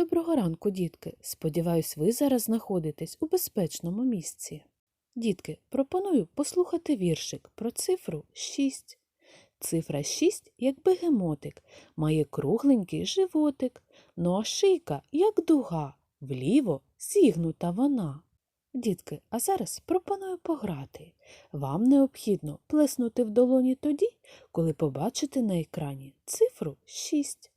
Доброго ранку, дітки. Сподіваюсь, ви зараз знаходитесь у безпечному місці. Дітки, пропоную послухати віршик про цифру 6. Цифра 6, як бегемотик, має кругленький животик, ну а шийка, як дуга, вліво зігнута вона. Дітки, а зараз пропоную пограти. Вам необхідно плеснути в долоні тоді, коли побачите на екрані цифру 6.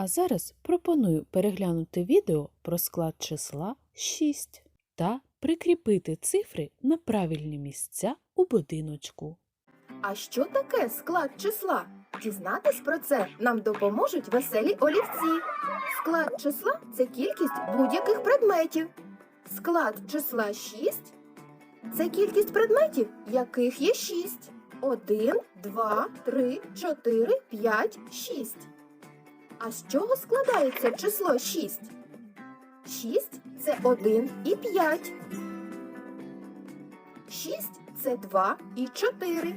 А зараз пропоную переглянути відео про склад числа 6 та прикріпити цифри на правильні місця у будиночку. А що таке склад числа? Дізнатись про це нам допоможуть веселі олівці. Склад числа це кількість будь-яких предметів. Склад числа 6 це кількість предметів, яких є 6. 1, 2, 3, 4, 5, 6. А з чого складається число 6? 6 це 1 і 5. 6 це 2 і 4.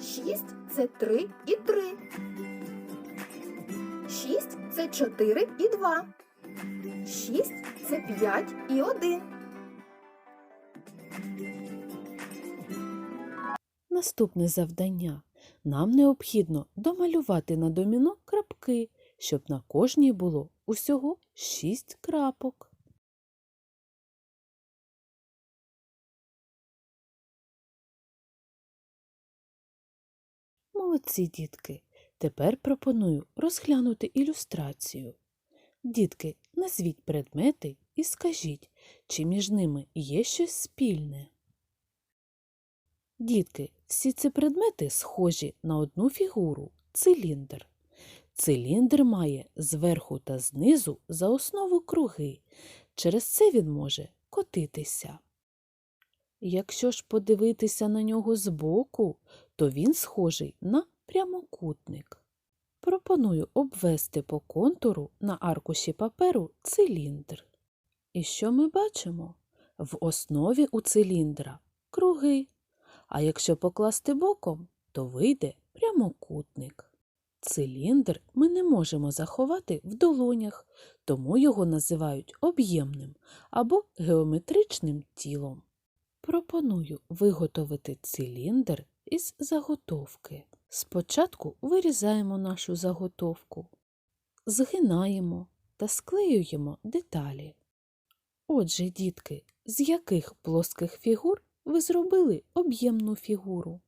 6 це 3 і 3. 6 це 4 і 2. 6 це 5 і 1. Наступне завдання. Нам необхідно домалювати на доміно крапки, щоб на кожній було усього 6 крапок. Молодці, дітки. Тепер пропоную розглянути ілюстрацію. Дітки, назвіть предмети і скажіть, чи між ними є щось спільне. Дітки, всі ці предмети схожі на одну фігуру циліндр. Циліндр має зверху та знизу за основу круги. Через це він може котитися. Якщо ж подивитися на нього збоку, то він схожий на прямокутник. Пропоную обвести по контуру на аркуші паперу циліндр. І що ми бачимо? В основі у циліндра круги. А якщо покласти боком, то вийде прямокутник. Циліндр ми не можемо заховати в долонях, тому його називають об'ємним або геометричним тілом. Пропоную виготовити циліндр із заготовки. Спочатку вирізаємо нашу заготовку, згинаємо та склеюємо деталі. Отже, дітки, з яких плоских фігур ви зробили об'ємну фігуру?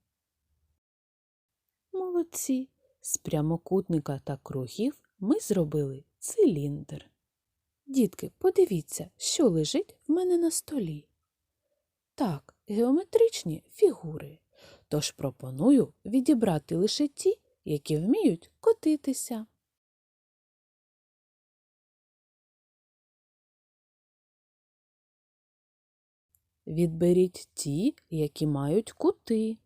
Молодці! З прямокутника та кругів ми зробили циліндр. Дітки, подивіться, що лежить в мене на столі. Так, геометричні фігури. Тож пропоную відібрати лише ті, які вміють котитися. Відберіть ті, які мають кути.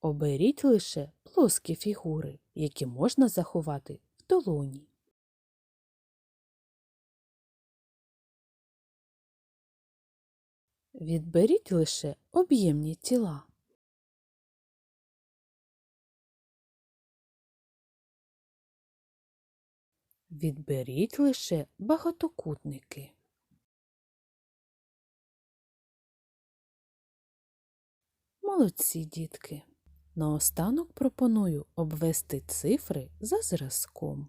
Оберіть лише плоскі фігури, які можна заховати в долоні. Відберіть лише об'ємні тіла. Відберіть лише багатокутники. Молодці дітки. Наостанок пропоную обвести цифри за зразком.